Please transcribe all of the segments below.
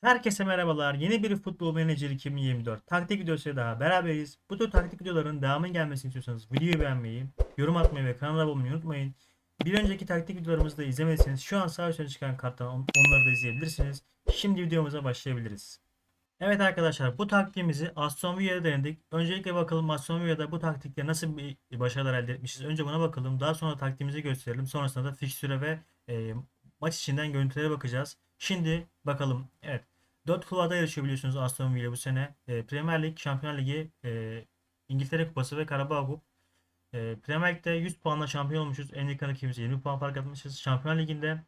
Herkese merhabalar. Yeni bir Futbol Manager 2024 taktik videosuyla daha beraberiz. Bu tür taktik videoların devamının gelmesini istiyorsanız videoyu beğenmeyi, yorum atmayı ve kanala abone olmayı unutmayın. Bir önceki taktik videolarımızı da izlemediyseniz şu an sağ üstte çıkan karttan on- onları da izleyebilirsiniz. Şimdi videomuza başlayabiliriz. Evet arkadaşlar bu taktiğimizi Aston Villa'da denedik. Öncelikle bakalım Aston Villa'da bu taktikle nasıl bir başarılar elde etmişiz. Önce buna bakalım. Daha sonra taktiğimizi gösterelim. Sonrasında da fikstüre ve e, maç içinden görüntülere bakacağız. Şimdi bakalım. Evet. 4 kulvarda yarışıyor biliyorsunuz Aston Villa bu sene. E, Premier Lig, Şampiyonlar Ligi, e, İngiltere Kupası ve Karabağ Kup. E, Premier Lig'de 100 puanla şampiyon olmuşuz. En yakın rakibimize 20 puan fark atmışız. Şampiyonlar Ligi'nde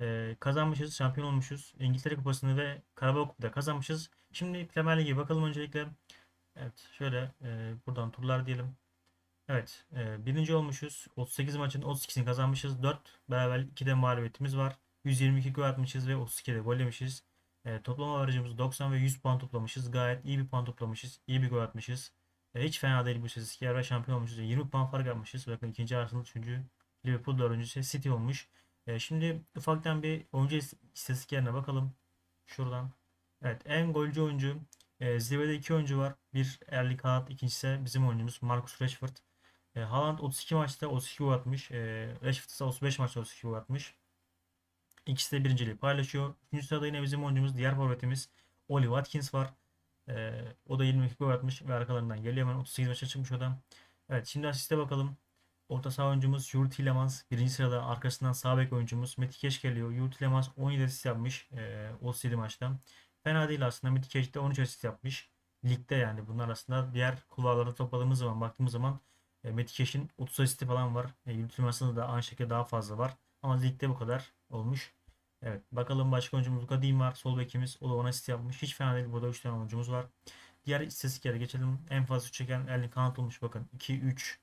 e, kazanmışız, şampiyon olmuşuz. İngiltere Kupası'nı ve Karabağ Kup'u kazanmışız. Şimdi Premier Lig'e bakalım öncelikle. Evet şöyle e, buradan turlar diyelim. Evet e, birinci olmuşuz. 38 maçın 32'sini kazanmışız. 4 beraber 2 de mağlubiyetimiz var. 122 gol atmışız ve 32 de gol yemişiz. E, toplam averajımız 90 ve 100 puan toplamışız. Gayet iyi bir puan toplamışız. İyi bir gol atmışız. E, hiç fena değil bu istatistikler ve şampiyon olmuşuz. 20 puan fark atmışız. Bakın ikinci Arsenal, üçüncü Liverpool, dördüncüsü City olmuş. E, şimdi ufaktan bir oyuncu ist- istatistiklerine bakalım. Şuradan. Evet en golcü oyuncu e, zirvede iki oyuncu var. Bir Erling Haaland, ikincisi bizim oyuncumuz Marcus Rashford. E, Haaland 32 maçta 32 gol atmış. E, Rashford ise 35 maçta 32 gol atmış. İkisi de birinciliği paylaşıyor. Üçüncü sırada yine bizim oyuncumuz diğer forvetimiz Oli Watkins var. Ee, o da 22 gol atmış ve arkalarından geliyor hemen 38 maça çıkmış o da. Evet şimdi asiste bakalım. Orta saha oyuncumuz Yuri Tillemans birinci sırada arkasından sağ bek oyuncumuz Meti Keş geliyor. Yuri Tillemans 17 asist yapmış e, 37 maçta. Fena değil aslında Meti Keş de 13 asist yapmış. Ligde yani bunlar arasında diğer kulvarlarda topladığımız zaman baktığımız zaman e, Meti Keş'in 30 asisti falan var. E, Yuri Tillemans'ın da aynı şekilde daha fazla var. Ama ligde bu kadar olmuş. Evet bakalım başka oyuncumuz Luka Dean var. Sol bekimiz. O da 10 asist yapmış. Hiç fena değil. Burada 3 tane oyuncumuz var. Diğer istatistiklere geçelim. En fazla çeken Erling Haaland olmuş. Bakın 2, 3,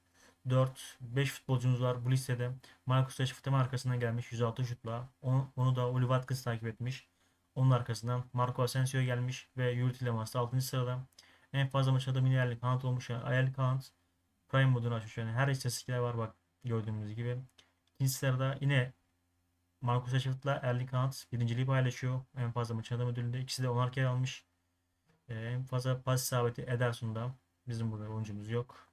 4, 5 futbolcumuz var bu listede. Marcus Rashford arkasından gelmiş 106 şutla. Onu, onu da Oli Watkins takip etmiş. Onun arkasından Marco Asensio gelmiş ve Yuri Tillemans da 6. sırada. En fazla maç adamı yine Erling Haaland olmuş. Yani Erling Haaland Prime modunu açmış. Yani her istatistikler var bak gördüğümüz gibi. İkinci sırada yine Marcus Rashford'la Erling Haaland birinciliği paylaşıyor. En fazla maç adam ödülünde. İkisi de 10'ar kere almış. Ee, en fazla pas isabeti Ederson'da. Bizim burada oyuncumuz yok.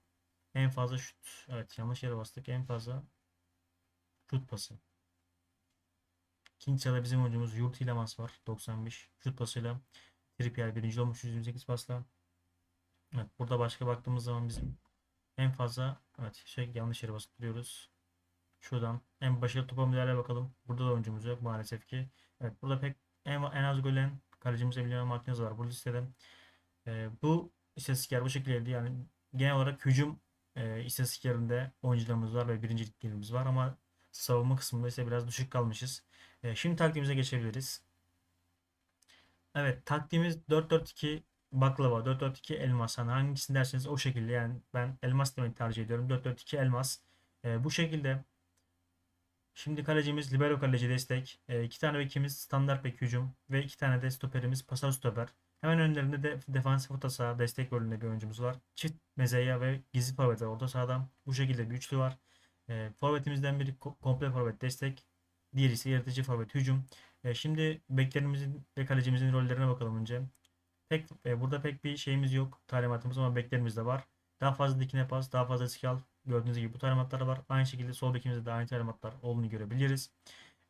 En fazla şut. Evet yanlış yere bastık. En fazla şut pası. İkinci sırada bizim oyuncumuz Yurt Tillemans var. 95 şut pasıyla. Trippier birinci olmuş 128 pasla. Evet burada başka baktığımız zaman bizim en fazla evet şey yanlış yere basıp duruyoruz. Şuradan en başarılı topa müdahaleye bakalım. Burada da oyuncumuz yok maalesef ki. Evet burada pek en, en az golen kalecimiz Emiliano Martinez var bu listede. Ee, bu istatistikler bu şekildeydi. Yani genel olarak hücum e, istatistiklerinde oyuncularımız var ve birinciliklerimiz var ama savunma kısmında ise biraz düşük kalmışız. E, şimdi taktiğimize geçebiliriz. Evet taktiğimiz 4-4-2 baklava, 4-4-2 elmas. Hani hangisini derseniz o şekilde. Yani ben elmas demeyi tercih ediyorum. 4-4-2 elmas. E, bu şekilde Şimdi kalecimiz libero kaleci destek. E, iki tane bekimiz standart bek hücum. Ve iki tane de stoperimiz pasör stoper. Hemen önlerinde de defansif orta saha destek rolünde bir oyuncumuz var. Çift mezeya ve gizli forvet var orta sahadan. Bu şekilde bir üçlü var. E, forvetimizden biri ko- komple forvet destek. Diğeri ise yaratıcı forvet hücum. E, şimdi beklerimizin ve kalecimizin rollerine bakalım önce. Pek, e, burada pek bir şeyimiz yok. Talimatımız ama beklerimiz de var. Daha fazla dikine pas, daha fazla skill Gördüğünüz gibi bu talimatlar var. Aynı şekilde sol bekimizde de aynı talimatlar olduğunu görebiliriz.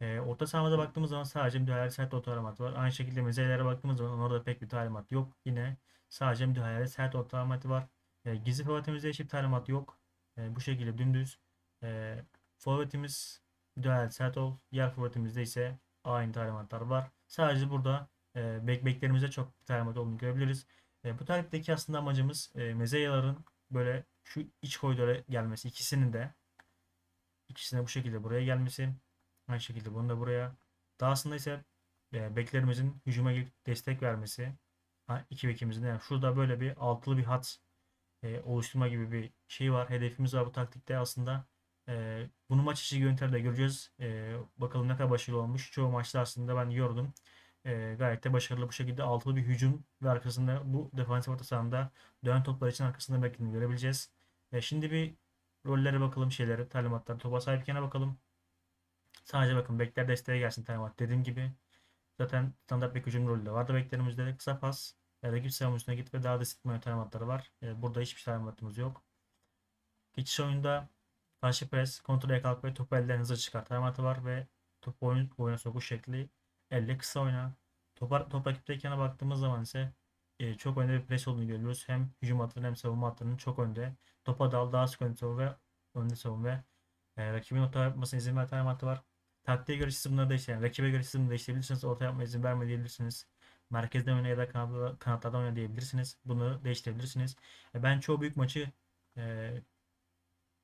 E, orta sahamıza baktığımız zaman sadece müdahale sert orta talimat var. Aynı şekilde mezelelere baktığımız zaman orada pek bir talimat yok. Yine sadece müdahale sert orta talimatı var. E, gizli forvetimizde hiçbir talimat yok. E, bu şekilde dümdüz. E, forvetimiz müdahale sert ol. Diğer forvetimizde ise aynı talimatlar var. Sadece burada e, bek beklerimizde çok talimat olduğunu görebiliriz. E, bu takipteki aslında amacımız e, mezeyaların böyle şu iç koridora gelmesi ikisinin de ikisine bu şekilde buraya gelmesi aynı şekilde bunu da buraya. Dahasında ise e, beklerimizin hücuma destek vermesi ha, iki bekimizin yani şurada böyle bir altılı bir hat e, oluşturma gibi bir şey var hedefimiz var bu taktikte. Aslında e, bunu maç içi görüntülerde göreceğiz. E, bakalım ne kadar başarılı olmuş. Çoğu maçta aslında ben yordum e, gayet de başarılı bu şekilde altılı bir hücum ve arkasında bu defansif orta sahanda dönen toplar için arkasında beklediğini görebileceğiz. E, şimdi bir rollere bakalım şeylere, talimatlar, topa sahipkene bakalım. Sadece bakın bekler desteğe gelsin talimat dediğim gibi. Zaten standart bek hücum rolü de vardı beklerimizde. Kısa pas, e, rakip savunmasına git ve daha da sıkma talimatları var. E, burada hiçbir talimatımız yok. Geçiş oyunda karşı pres, kontrol kalk ve topu elden hızlı çıkar talimatı var ve topu oyun, oyuna sokuş şekli elle kısa oyna. Top, top rakipteyken baktığımız zaman ise e, çok önde bir pres olduğunu görüyoruz. Hem hücum hatlarının hem savunma hatlarının çok önde. Topa dal daha sık önde savun ve önde savun ve e, rakibin orta yapmasına izin ver talimatı var. Taktiğe göre siz bunları değiştirin. Rakibe göre siz değiştirebilirsiniz. Orta yapma izin verme diyebilirsiniz. Merkezde oyna ya da kanatlarda, kanatlarda oyna diyebilirsiniz. Bunu değiştirebilirsiniz. E, ben çoğu büyük maçı e,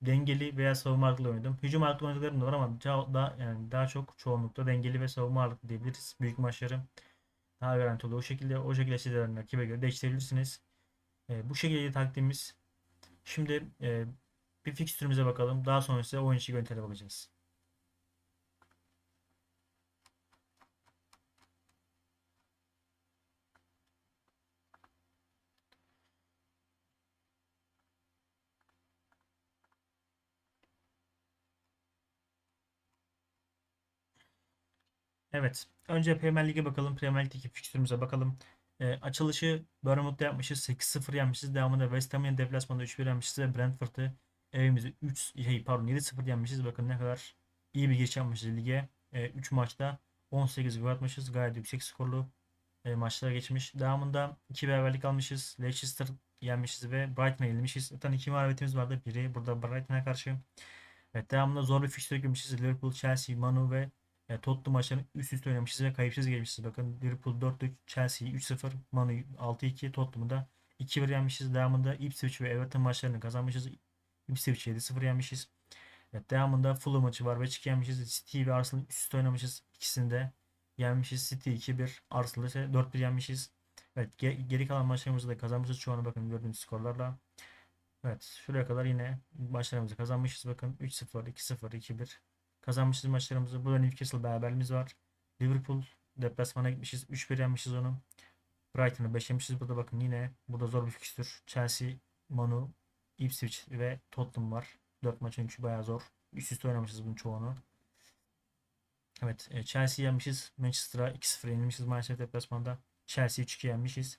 dengeli veya savunma ağırlıklı oynadım. Hücum ağırlıklı oynadıklarım da var ama daha, yani daha çok çoğunlukla dengeli ve savunma ağırlıklı diyebiliriz. Büyük maçları daha garanti oluyor. O şekilde o şekilde sizlerin rakibe göre değiştirebilirsiniz. E, bu şekilde taktiğimiz. Şimdi e, bir fikstürümüze bakalım. Daha sonra ise oyun içi görüntülere bakacağız. Evet. Önce Premier Lig'e bakalım. Premier Lig'deki fikstürümüze bakalım. E, açılışı Bournemouth'ta yapmışız. 8-0 yenmişiz. Devamında West Ham'ın deplasmanda 3-1 yenmişiz ve Brentford'ı evimizde 3 şey pardon 7-0 yenmişiz. Bakın ne kadar iyi bir giriş yapmışız lige. E, 3 maçta 18 gol atmışız. Gayet yüksek skorlu e, maçlara geçmiş. Devamında 2 beraberlik almışız. Leicester yenmişiz ve Brighton'a yenilmişiz. Zaten iki mağlubiyetimiz vardı. Biri burada Brighton'a karşı. Evet devamında zor bir fikstüre girmişiz. Liverpool, Chelsea, Manu ve e, Tottenham maçlarını üst üste oynamışız ve kayıpsız gelmişiz. Bakın Liverpool 4-3, Chelsea'yi 3-0, Manu 6-2, Tottenham'ı da 2-1 yenmişiz. Devamında Ipswich ve Everton maçlarını kazanmışız. Ipswich'i 7-0 yenmişiz. Evet, devamında Fulham maçı var çık yenmişiz. City ve Arsenal üst üste oynamışız. İkisini de yenmişiz. City 2-1, Arsenal ise 4-1 yenmişiz. Evet geri kalan maçlarımızı da kazanmışız. Şu an bakın gördüğünüz skorlarla. Evet şuraya kadar yine maçlarımızı kazanmışız. Bakın 3-0, 2-0, 2-1 kazanmışız maçlarımızı. Burada Newcastle beraberliğimiz var. Liverpool deplasmana gitmişiz. 3-1 yenmişiz onu. Brighton'ı 5 yemişiz. Burada bakın yine burada zor bir fikstür. Chelsea, Manu, Ipswich ve Tottenham var. 4 maçın 3'ü bayağı zor. Üst üste oynamışız bunun çoğunu. Evet e, Chelsea yenmişiz. Manchester'a 2-0 yenilmişiz maalesef deplasmanda. Chelsea 3-2 yenmişiz.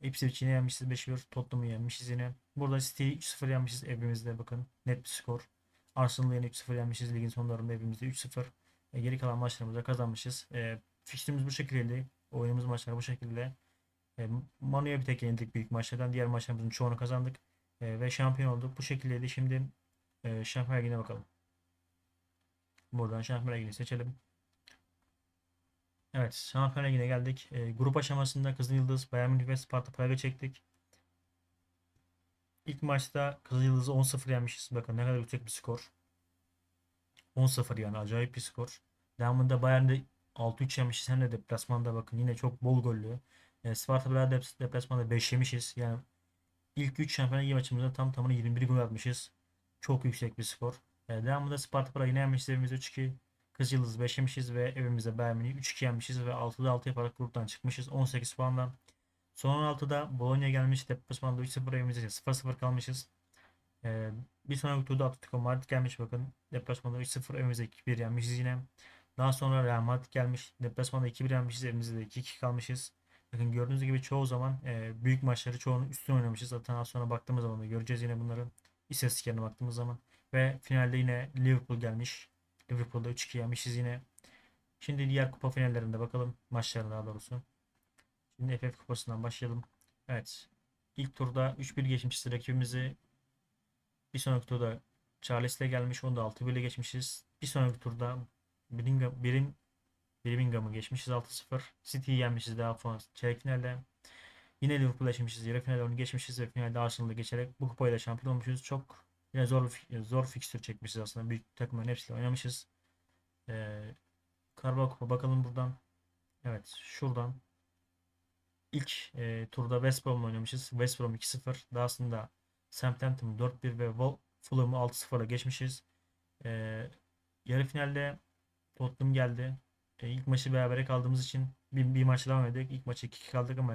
Ipswich yine yenmişiz 5-1. Tottenham'ı yenmişiz yine. Burada City 3-0 yenmişiz evimizde bakın. Net bir skor. Arsenal'ı yenip 3-0 yenmişiz. Ligin sonlarında evimizde 3-0. E, geri kalan maçlarımızda kazanmışız. E, fikstürümüz bu şekildeydi. Oyunumuz maçlar bu şekilde. E, Manu'ya bir tek yenildik büyük maçlardan. Diğer maçlarımızın çoğunu kazandık. E, ve şampiyon olduk. Bu şekildeydi. Şimdi e, Şampiyonlar Ligi'ne bakalım. Buradan Şampiyonlar Ligi'ni seçelim. Evet, Şampiyonlar Ligi'ne geldik. E, grup aşamasında Kızıl Yıldız, Bayern Münih ve Sparta Praga çektik. İlk maçta Kızıl Yıldız'ı 10-0 yenmişiz. Bakın ne kadar yüksek bir skor. 10-0 yani acayip bir skor. Devamında Bayern'de 6-3 yemişiz. Hem de deplasmanda bakın yine çok bol gollü. E, Sparta Praga deplasmanda 5 yemişiz. Yani ilk 3 Şampiyonlar Ligi maçımızda tam tamına 21 gol atmışız. Çok yüksek bir skor. E, devamında Sparta Praga yine yenmişiz. Evimizde 3-2. Kızıl Yıldız 5 yemişiz ve evimizde Bayern Münih 3-2 yenmişiz ve 6'da 6 yaparak gruptan çıkmışız. 18 puanla. Son 16'da Bologna gelmiş. Deplasmanda 3-0 evimizde 0-0 kalmışız. Ee, bir sonraki turda Atletico Madrid gelmiş bakın. Deplasmanda 3-0 evimizde 2-1 yenmişiz yine. Daha sonra Real Madrid gelmiş. Deplasmanda 2-1 yenmişiz. Evimizde de 2-2 kalmışız. Bakın gördüğünüz gibi çoğu zaman e, büyük maçları çoğunu üstüne oynamışız. Zaten az sonra baktığımız zaman da göreceğiz yine bunların istatistiklerine baktığımız zaman. Ve finalde yine Liverpool gelmiş. Liverpool'da 3-2 yenmişiz yine. Şimdi diğer kupa finallerinde bakalım. Maçlarına daha doğrusu. Şimdi FF kupasından başlayalım. Evet. İlk turda 3-1 geçmişiz rakibimizi. Bir sonraki turda Charles ile gelmiş. Onu da 6-1 ile geçmişiz. Bir sonraki turda Birmingham, Birim, Birmingham'ı geçmişiz 6-0. City'yi yenmişiz daha sonra çeyrek finalde. Yine Liverpool'la geçmişiz. Yarı finalde onu geçmişiz ve finalde Arsenal'ı geçerek bu kupayla şampiyon olmuşuz. Çok yine zor zor fikstür çekmişiz aslında. Büyük takımların hepsiyle oynamışız. Ee, Karabağ Kupa bakalım buradan. Evet şuradan ilk e, turda West Brom'la oynamışız. West Brom 2-0. Daha sonra Southampton 4-1 ve Fulham'ı 6-0'la geçmişiz. E, yarı finalde Tottenham geldi. E, ilk maçı berabere kaldığımız için bir, bir maç devam ededik. İlk maçı 2-2 kaldık ama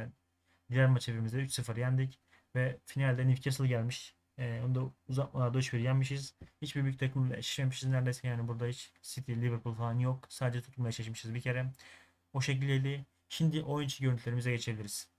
diğer maç evimizde 3-0 yendik. Ve finalde Newcastle gelmiş. E, onu da uzatmalarda 3-1 yenmişiz. Hiçbir büyük takımla eşleşmemişiz neredeyse. Yani burada hiç City, Liverpool falan yok. Sadece Tottenham'la eşleşmişiz bir kere. O şekilde şimdi oyuncu görüntülerimize geçebiliriz.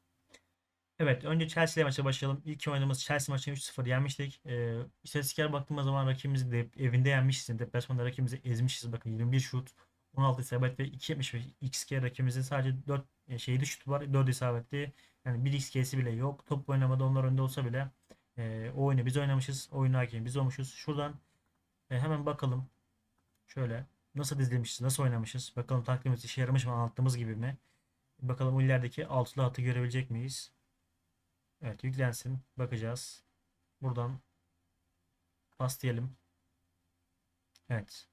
Evet önce Chelsea ile maça başlayalım. İlk oynadığımız Chelsea maçını 3-0 yenmiştik. Ee, istatistiklere baktığımız zaman rakibimizi de evinde yenmişiz. Deplasmanda rakibimizi ezmişiz. Bakın 21 şut, 16 isabet ve 2.75 XG rakibimizin sadece 4 e, şeyli şut var. 4 isabetli. Yani 1 XG'si bile yok. Top oynamada onlar önde olsa bile e, o oyunu biz oynamışız. Oyun hakemi biz olmuşuz. Şuradan e, hemen bakalım. Şöyle nasıl dizilmişiz, nasıl oynamışız. Bakalım taktiğimiz işe yaramış mı, anlattığımız gibi mi? Bakalım ilerideki altılı hatı görebilecek miyiz? Evet yüklensin. Bakacağız. Buradan pas diyelim. Evet.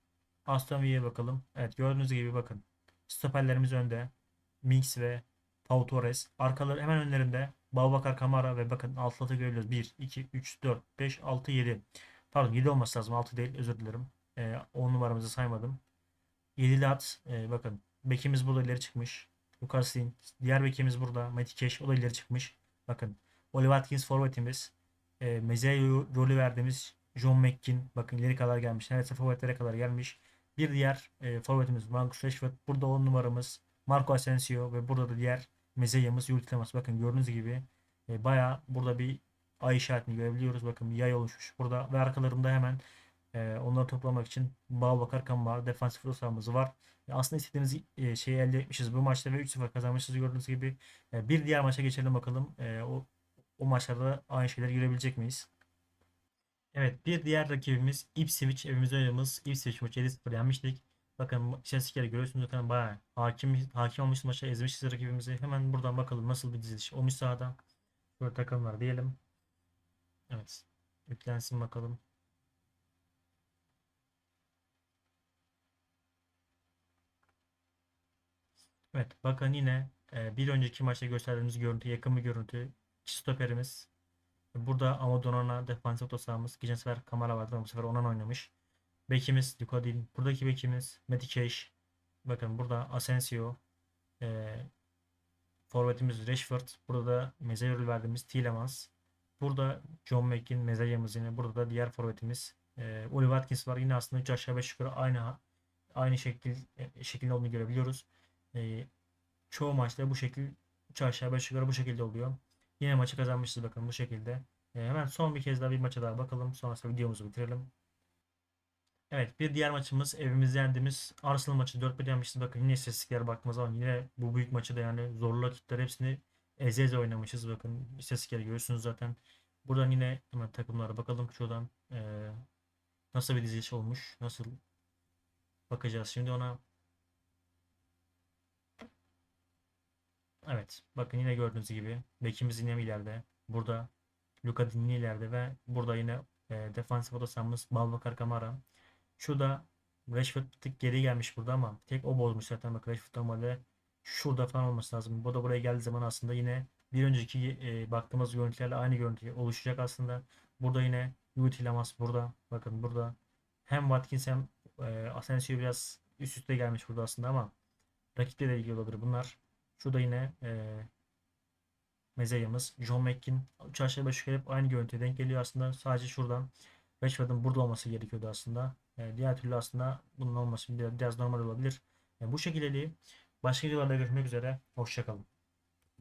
Aston Villa'ya bakalım. Evet gördüğünüz gibi bakın. Stoperlerimiz önde. Minks ve Pau Torres. Arkaları hemen önlerinde. Babakar Kamara ve bakın altılı hatı görebiliyoruz. 1, 2, 3, 4, 5, 6, 7. Pardon 7 olması lazım. 6 değil özür dilerim. E, 10 numaramızı saymadım. 7'li at. E, bakın. Bekimiz burada ileri çıkmış. Lucas Digne. Diğer bekimiz burada. Cash. O da ileri çıkmış. Bakın. Oli Watkins forvetimiz. E, Mezeye rolü verdiğimiz John McKin. Bakın ileri kadar gelmiş. Neredeyse forvetlere kadar gelmiş. Bir diğer e, forvetimiz Marcus Rashford. Burada 10 numaramız Marco Asensio ve burada da diğer Mezeya'mız Yuri. Bakın gördüğünüz gibi e, bayağı burada bir ay işaretini görebiliyoruz. Bakın bir yay oluşmuş burada ve arkalarında hemen e, onları toplamak için Babakar Kamara defansif rosamız var. Aslında istediğimiz e, şeyi elde etmişiz bu maçta ve 3-0 kazanmışız gördüğünüz gibi. E, bir diğer maça geçelim bakalım. E, o o maçlarda aynı şeyleri görebilecek miyiz? Evet bir diğer rakibimiz Ipswich. Evimizde oynadığımız Ipswich maçı 7-0 yenmiştik. Bakın istatistikleri görüyorsunuz zaten bayağı hakim, hakim olmuş maça ezmişiz rakibimizi. Hemen buradan bakalım nasıl bir diziliş olmuş sahada. Böyle takımlar diyelim. Evet. Yüklensin bakalım. Evet bakın yine e, bir önceki maçta gösterdiğimiz görüntü yakın bir görüntü. İki stoperimiz. Burada Amadou Onana defansif orta sahamız. Geçen sefer Kamara vardı ama bu sefer Onana oynamış. Bekimiz Luka değil. Buradaki bekimiz Cash. Bakın burada Asensio. E, forvetimiz Rashford. Burada da Mezeyörül verdiğimiz Tielemans. Burada John McKin, Mezeya'mız yine. Burada da diğer forvetimiz e, Oli Watkins var. Yine aslında 3 aşağı 5 yukarı aynı aynı şekil e, şekilde olduğunu görebiliyoruz. E, çoğu maçta bu şekil 3 aşağı 5 yukarı bu şekilde oluyor. Yine maçı kazanmışız bakın bu şekilde. E, hemen son bir kez daha bir maça daha bakalım. Sonrasında videomuzu bitirelim. Evet bir diğer maçımız evimizde yendiğimiz Arsenal maçı 4-1 yenmişiz. Bakın yine istatistiklere baktığımız zaman yine bu büyük maçı da yani zorlu rakipler hepsini eze eze oynamışız. Bakın istatistikleri görüyorsunuz zaten. Buradan yine hemen takımlara bakalım. Şuradan e, nasıl bir diziliş olmuş. Nasıl bakacağız şimdi ona. Evet. Bakın yine gördüğünüz gibi bekimiz yine ileride. Burada Luka Dinli ileride ve burada yine e, defansif oda sahamız Balbakar Kamara. Şurada Rashford bir tık geri gelmiş burada ama tek o bozmuş zaten bak Rashford normalde şurada falan olması lazım. Bu da buraya geldiği zaman aslında yine bir önceki e, baktığımız görüntülerle aynı görüntü oluşacak aslında. Burada yine Tielemans burada. Bakın burada hem Watkins hem e, Asensio biraz üst üste gelmiş burada aslında ama rakiple de ilgili olabilir bunlar. Şurada yine e, Mezeya'mız John McKin 3 aşağı 5 yukarı hep aynı görüntüye denk geliyor aslında. Sadece şuradan Rashford'un burada olması gerekiyordu aslında. E, diğer türlü aslında bunun olması biraz, biraz normal olabilir. E, bu şekilde değil. Başka videolarda görüşmek üzere. Hoşçakalın.